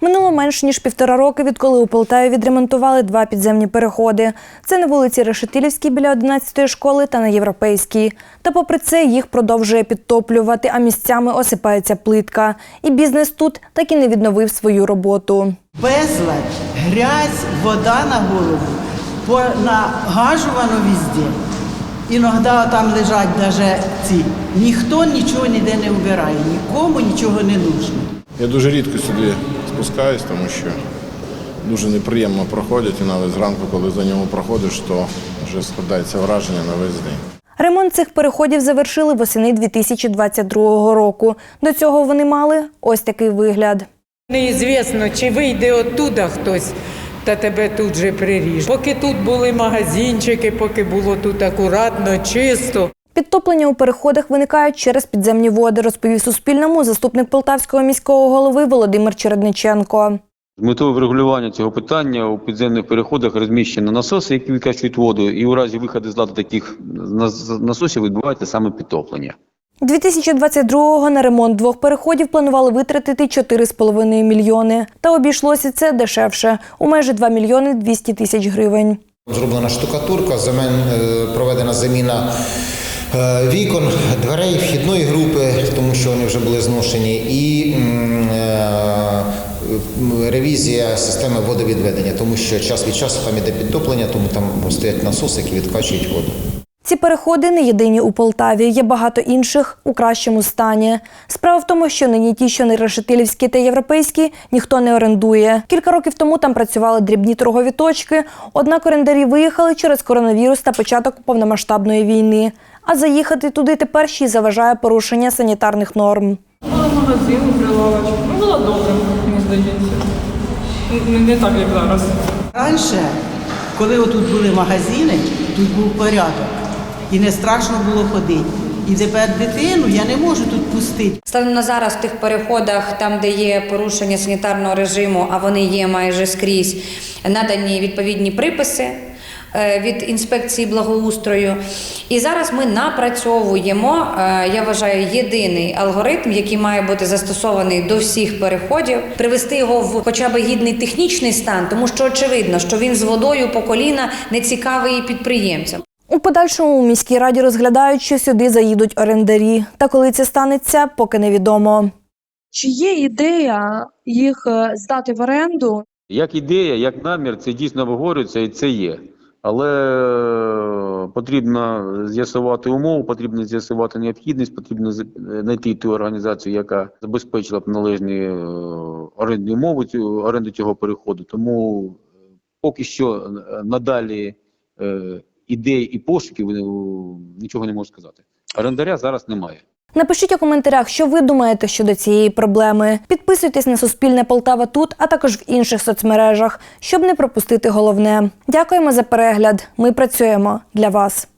Минуло менш ніж півтора роки, відколи у Полтаві відремонтували два підземні переходи. Це на вулиці Решетилівській біля 11-ї школи та на Європейській. Та попри це їх продовжує підтоплювати, а місцями осипається плитка. І бізнес тут так і не відновив свою роботу. Безлад, грязь, вода на голову, нагажувано везде. Іноді там лежать даже ці. Ніхто нічого ніде не вбирає, нікому нічого не нужно. Я дуже рідко сюди спускаюсь, тому що дуже неприємно проходять, і навіть зранку, коли за нього проходиш, то вже складається враження на весь день. Ремонт цих переходів завершили восени 2022 року. До цього вони мали ось такий вигляд. Неізвісно, чи вийде оттуда хтось та тебе тут же приріж. Поки тут були магазинчики, поки було тут акуратно, чисто. Підтоплення у переходах виникають через підземні води, розповів Суспільному заступник полтавського міського голови Володимир Чередниченко. З метою врегулювання цього питання у підземних переходах розміщено насоси, які викачують воду, і у разі виходу з ладу таких насосів відбувається саме підтоплення. 2022-го на ремонт двох переходів планували витратити 4,5 мільйони. Та обійшлося це дешевше – у майже 2 мільйони 200 тисяч гривень. Зроблена штукатурка, е, проведена заміна е, вікон, дверей, вхідної групи, тому що вони вже були зношені, і е, ревізія системи водовідведення, тому що час від часу там іде підтоплення, тому там стоять насоси, які відкачують воду. Ці переходи не єдині у Полтаві, є багато інших у кращому стані. Справа в тому, що нині ті, що не Решетилівські та європейські, ніхто не орендує. Кілька років тому там працювали дрібні торгові точки, однак орендарі виїхали через коронавірус та початок повномасштабної війни. А заїхати туди тепер ще й заважає порушення санітарних норм. Були магазини, прилавочки. Ну, було добре, мені здається. Не, не так, як зараз. Раніше, коли отут були магазини, тут був порядок. І не страшно було ходити. І тепер дитину я не можу тут пустити. Станом на зараз в тих переходах, там де є порушення санітарного режиму, а вони є майже скрізь, надані відповідні приписи е, від інспекції благоустрою. І зараз ми напрацьовуємо, е, я вважаю, єдиний алгоритм, який має бути застосований до всіх переходів, привести його в хоча б гідний технічний стан, тому що очевидно, що він з водою по коліна не цікавий підприємцям. У подальшому у міській раді розглядають, що сюди заїдуть орендарі. Та коли це станеться, поки невідомо. Чи є ідея їх е, здати в оренду? Як ідея, як намір, це дійсно обговорюється і це є. Але е, потрібно з'ясувати умову, потрібно з'ясувати необхідність, потрібно знайти ту організацію, яка забезпечила б належні е, орендні умови оренду цього переходу. Тому е, поки що е, надалі е, ідей і пошуків нічого не можу сказати. Орендаря зараз немає. Напишіть у коментарях, що ви думаєте щодо цієї проблеми. Підписуйтесь на Суспільне Полтава тут, а також в інших соцмережах, щоб не пропустити головне. Дякуємо за перегляд. Ми працюємо для вас.